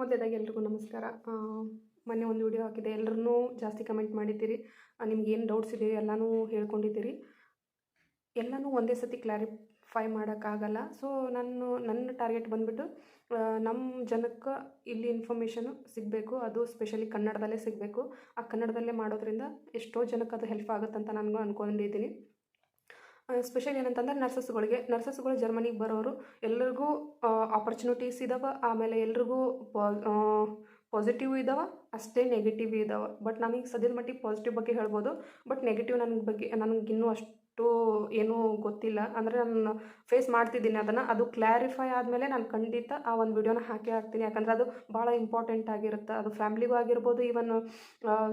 ಮೊದಲೇದಾಗಿ ಎಲ್ರಿಗೂ ನಮಸ್ಕಾರ. ಮೊನ್ನೆ ಒಂದು ವಿಡಿಯೋ ಹಾಕಿದೆ ಎಲ್ಲರೂ ಜಾಸ್ತಿ ಕಮೆಂಟ್ ಮಾಡಿದ್ದೀರಿ. ನಿಮ್ಗೇನು ಡೌಟ್ಸ್ ಇದೆ ಎಲ್ಲನೂ ಹೇಳ್ಕೊಂಡಿದ್ದೀರಿ. ಎಲ್ಲನೂ ಒಂದೇ ಸತಿ ಕ್ಲಾರಿಫೈ ಮಾಡೋಕ್ಕಾಗಲ್ಲ ಸೊ ನಾನು, ನನ್ನ ಟಾರ್ಗೆಟ್ ಬಂದುಬಿಟ್ಟು ನಮ್ಮ ಜನಕ್ಕೆ ಇಲ್ಲಿ ಇನ್ಫಾರ್ಮೇಷನು ಸಿಗಬೇಕು. ಅದು ಸ್ಪೆಷಲಿ ಕನ್ನಡದಲ್ಲೇ ಸಿಗಬೇಕು. ಆ ಕನ್ನಡದಲ್ಲೇ ಮಾಡೋದ್ರಿಂದ ಎಷ್ಟೋ ಜನಕ್ಕೆ ಅದು ಹೆಲ್ಪ್ ಆಗುತ್ತಂತ ನನಗೂ ಅಂದ್ಕೊಂಡಿದ್ದೀನಿ ಸ್ಪೆಷಲ್ ಏನಂತಂದ್ರೆ ನರ್ಸಸ್ಗಳಿಗೆ, ನರ್ಸಸ್ಗಳು ಜರ್ಮನಿಗೆ ಬರೋರು, ಎಲ್ಲರಿಗೂ ಆಪರ್ಚುನಿಟೀಸ್ ಇದಾವೆ, ಆಮೇಲೆ ಎಲ್ರಿಗೂ ಪಾಸಿಟಿವ್ ಇದಾವೆ, ಅಷ್ಟೇ ನೆಗೆಟಿವ್ ಇದಾವೆ. ಬಟ್ ನನಗೆ ಸದ್ಯದ ಮಟ್ಟಿಗೆ ಪಾಸಿಟಿವ್ ಬಗ್ಗೆ ಹೇಳ್ಬೋದು ಬಟ್ ನೆಗೆಟಿವ್ ನನಗೆ ಬಗ್ಗೆ ನನಗಿನ್ನೂ ಅಷ್ಟು ಏನೂ ಗೊತ್ತಿಲ್ಲ. ಅಂದರೆ ನಾನು ಫೇಸ್ ಮಾಡ್ತಿದ್ದೀನಿ ಅದನ್ನು. ಅದು ಕ್ಲಾರಿಫೈ ಆದಮೇಲೆ ನಾನು ಖಂಡಿತ ಆ ಒಂದು ವಿಡಿಯೋನ ಹಾಕೇ ಹಾಕ್ತೀನಿ. ಯಾಕಂದರೆ ಅದು ಭಾಳ ಇಂಪಾರ್ಟೆಂಟ್ ಆಗಿರುತ್ತೆ. ಅದು ಫ್ಯಾಮ್ಲಿಗೂ ಆಗಿರ್ಬೋದು ಈವನ್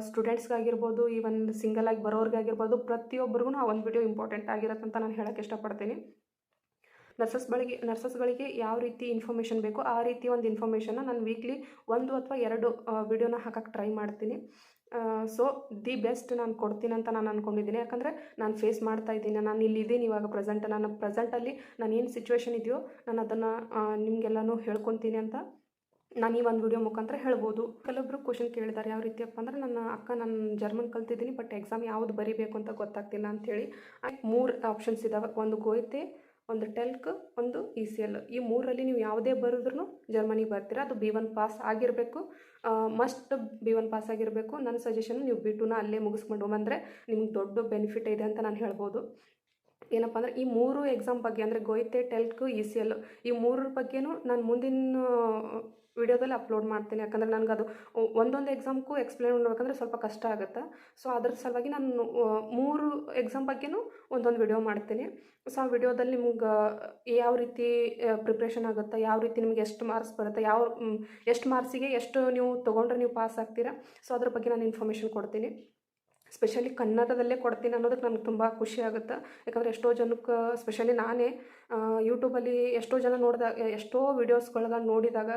ಸ್ಟೂಡೆಂಟ್ಸ್ಗಾಗಿರ್ಬೋದು ಈವನ್ ಸಿಂಗಲ್ ಆಗಿ ಬರೋರ್ಗಾಗಿರ್ಬೋದು ಪ್ರತಿಯೊಬ್ಬರಿಗೂ ಆ ಒಂದು ವಿಡಿಯೋ ಇಂಪಾರ್ಟೆಂಟ್ ಆಗಿರುತ್ತೆ ಅಂತ ನಾನು ಹೇಳೋಕ್ಕೆ ಇಷ್ಟಪಡ್ತೀನಿ. ನರ್ಸಸ್ಗಳಿಗೆ ನರ್ಸಸ್ಗಳಿಗೆ ಯಾವ ರೀತಿ ಇನ್ಫಾರ್ಮೇಷನ್ ಬೇಕೋ ಆ ರೀತಿ ಒಂದು ಇನ್ಫಾರ್ಮೇಷನ್ನ ನಾನು ವೀಕ್ಲಿ ಒಂದು ಅಥವಾ ಎರಡು ವಿಡಿಯೋನ ಹಾಕಕ್ಕೆ ಟ್ರೈ ಮಾಡ್ತೀನಿ. ಸೊ ದಿ ಬೆಸ್ಟ್ ನಾನು ಕೊಡ್ತೀನಿ ಅಂತ ನಾನು ಅಂದ್ಕೊಂಡಿದ್ದೀನಿ ಯಾಕಂದರೆ ನಾನು ಫೇಸ್ ಮಾಡ್ತಾ ಇದ್ದೀನಿ. ನಾನು ಇಲ್ಲಿದ್ದೀನಿ ಇವಾಗ ಪ್ರೆಸೆಂಟ್ ನಾನು ಪ್ರೆಸೆಂಟಲ್ಲಿ ನಾನು ಏನು ಸಿಚುವೇಶನ್ ಇದೆಯೋ ನಾನು ಅದನ್ನು ನಿಮಗೆಲ್ಲನೂ ಹೇಳ್ಕೊತೀನಿ ಅಂತ ನಾನು ಈ ಒಂದು ವಿಡಿಯೋ ಮುಖಾಂತರ ಹೇಳ್ಬೋದು. ಕೆಲವೊಬ್ರು ಕ್ವಶನ್ ಕೇಳಿದ್ದಾರೆ ಯಾವ ರೀತಿಯಪ್ಪ ಅಂದ್ರೆ ನನ್ನ ಅಕ್ಕ ನಾನು ಜರ್ಮನ್ ಕಲ್ತಿದ್ದೀನಿ ಬಟ್ ಎಕ್ಸಾಮ್ ಯಾವುದು ಬರೀಬೇಕು ಅಂತ ಗೊತ್ತಾಗ್ತಿಲ್ಲ ಅಂಥೇಳಿ ಮೂರು ಆಪ್ಷನ್ಸ್ ಇದ್ದಾವೆ ಒಂದು ಗೋಯ್ತೆ ಒಂದು ಟೆಲ್ಕ್, ಒಂದು ಇ ಸಿ ಎಲ್. ಈ ಮೂರಲ್ಲಿ ನೀವು ಯಾವುದೇ ಬರೆದ್ರೂ ಜರ್ಮನಿಗೆ ಬರ್ತೀರಾ. ಅದು ಬಿ ಒನ್ ಪಾಸ್ ಆಗಿರಬೇಕು. ಮಸ್ಟ್ ಬಿ ಒನ್ ಪಾಸ್ ಆಗಿರಬೇಕು. ನನ್ನ ಸಜೆಷನ್ ನೀವು ಬಿ ಟೂನ ಅಲ್ಲೇ ಮುಗಿಸ್ಕೊಂಡು ಬಂದರೆ ನಿಮ್ಗೆ ದೊಡ್ಡ ಬೆನಿಫಿಟ್ ಇದೆ ಅಂತ ನಾನು ಹೇಳ್ಬೋದು. ಏನಪ್ಪ ಅಂದರೆ ಈ ಮೂರು ಎಕ್ಸಾಮ್ ಬಗ್ಗೆ ಅಂದರೆ Goethe telc, E C L. ಈ ಮೂರರ ಬಗ್ಗೆನೂ ನಾನು ಮುಂದಿನ ವಿಡಿಯೋದಲ್ಲಿ ಅಪ್ಲೋಡ್ ಮಾಡ್ತೀನಿ. ಯಾಕಂದರೆ ನನಗೆ ಅದು ಒಂದೊಂದು ಎಕ್ಸಾಮ್ಗೂ ಎಕ್ಸ್ಪ್ಲೇನ್ ಮಾಡ್ಬೇಕಂದ್ರೆ ಸ್ವಲ್ಪ ಕಷ್ಟ ಆಗುತ್ತೆ. ಸೊ ಅದ್ರ ಸಲುವಾಗಿ ನಾನು ಮೂರು ಎಕ್ಸಾಮ್ ಬಗ್ಗೆನೂ ಒಂದೊಂದು ವಿಡಿಯೋ ಮಾಡ್ತೀನಿ. ಸೊ ಆ ವಿಡಿಯೋದಲ್ಲಿ ನಿಮ್ಗೆ ಯಾವ ರೀತಿ ಪ್ರಿಪ್ರೇಷನ್ ಆಗುತ್ತೆ, ಯಾವ ರೀತಿ ನಿಮ್ಗೆ ಎಷ್ಟು ಮಾರ್ಕ್ಸ್ ಬರುತ್ತೆ, ಯಾವ ಎಷ್ಟು ಮಾರ್ಕ್ಸಿಗೆ ಎಷ್ಟು ನೀವು ತೊಗೊಂಡ್ರೆ ನೀವು ಪಾಸ್ ಆಗ್ತೀರಾ? ಸೊ ಅದ್ರ ಬಗ್ಗೆ ನಾನು ಇನ್ಫಾರ್ಮೇಷನ್ ಕೊಡ್ತೀನಿ. ಸ್ಪೆಷಲಿ ಕನ್ನಡದಲ್ಲೇ ಕೊಡ್ತೀನಿ ಅನ್ನೋದಕ್ಕೆ ನನಗೆ ತುಂಬ ಖುಷಿ ಆಗುತ್ತೆ. ಯಾಕಂದರೆ ಎಷ್ಟೋ ಜನಕ್ಕೆ ಸ್ಪೆಷಲಿ ನಾನೇ ಯೂಟ್ಯೂಬಲ್ಲಿ ಎಷ್ಟೋ ಜನ ನೋಡಿದಾಗ ಎಷ್ಟೋ ವೀಡಿಯೋಸ್ಗಳನ್ನ ನೋಡಿದಾಗ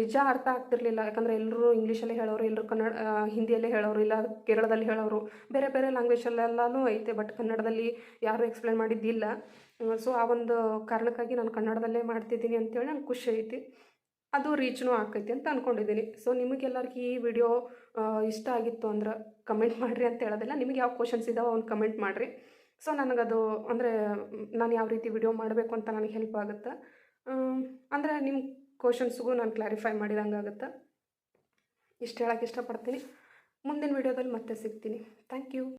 ನಿಜ ಅರ್ಥ ಆಗ್ತಿರ್ಲಿಲ್ಲ. ಯಾಕಂದರೆ ಎಲ್ಲರೂ ಇಂಗ್ಲೀಷಲ್ಲೇ ಹೇಳೋರು ಎಲ್ಲರೂ ಕನ್ನಡ ಹಿಂದಿಯಲ್ಲೇ ಹೇಳೋರು, ಇಲ್ಲ ಕೇರಳದಲ್ಲಿ ಹೇಳೋರು, ಬೇರೆ ಬೇರೆ ಲ್ಯಾಂಗ್ವೇಜಲ್ಲೆಲ್ಲನೂ ಐತೆ, ಬಟ್ ಕನ್ನಡದಲ್ಲಿ ಯಾರೂ ಎಕ್ಸ್ಪ್ಲೇನ್ ಮಾಡಿದ್ದಿಲ್ಲ. ಸೊ ಆ ಒಂದು ಕಾರಣಕ್ಕಾಗಿ ನಾನು ಕನ್ನಡದಲ್ಲೇ ಮಾಡ್ತಿದ್ದೀನಿ ಅಂತೇಳಿ ನಂಗೆ ಖುಷಿ ಐತಿ. ಅದು ರೀಚ್ನೂ ಆಕೈತಿ ಅಂತ ಅಂದ್ಕೊಂಡಿದ್ದೀನಿ ಸೊ ನಿಮಗೆಲ್ಲರಿಗೂ ಈ ವಿಡಿಯೋ ಇಷ್ಟ ಆಗಿತ್ತು ಅಂದ್ರೆ ಕಮೆಂಟ್ ಮಾಡಿರಿ ಅಂತ ಹೇಳೋದಿಲ್ಲ. ನಿಮಗೆ ಯಾವ ಕ್ವಶನ್ಸ್ ಇದಾವೆ ಅವ್ನು ಕಮೆಂಟ್ ಮಾಡಿರಿ. ಸೊ ನನಗದು ಅಂದರೆ, ನಾನು ಯಾವ ರೀತಿ ವಿಡಿಯೋ ಮಾಡಬೇಕು ಅಂತ ನನಗೆ ಹೆಲ್ಪ್ ಆಗುತ್ತೆ? ಅಂದರೆ ನಿಮ್ಮ ಕ್ವಶನ್ಸ್ಗೂ ನಾನು ಕ್ಲಾರಿಫೈ ಮಾಡಿದಂಗೆ ಆಗುತ್ತೆ ಇಷ್ಟು ಹೇಳೋಕ್ಕೆ ಇಷ್ಟಪಡ್ತೀನಿ. ಮುಂದಿನ ವೀಡಿಯೋದಲ್ಲಿ ಮತ್ತೆ ಸಿಗ್ತೀನಿ. Thank you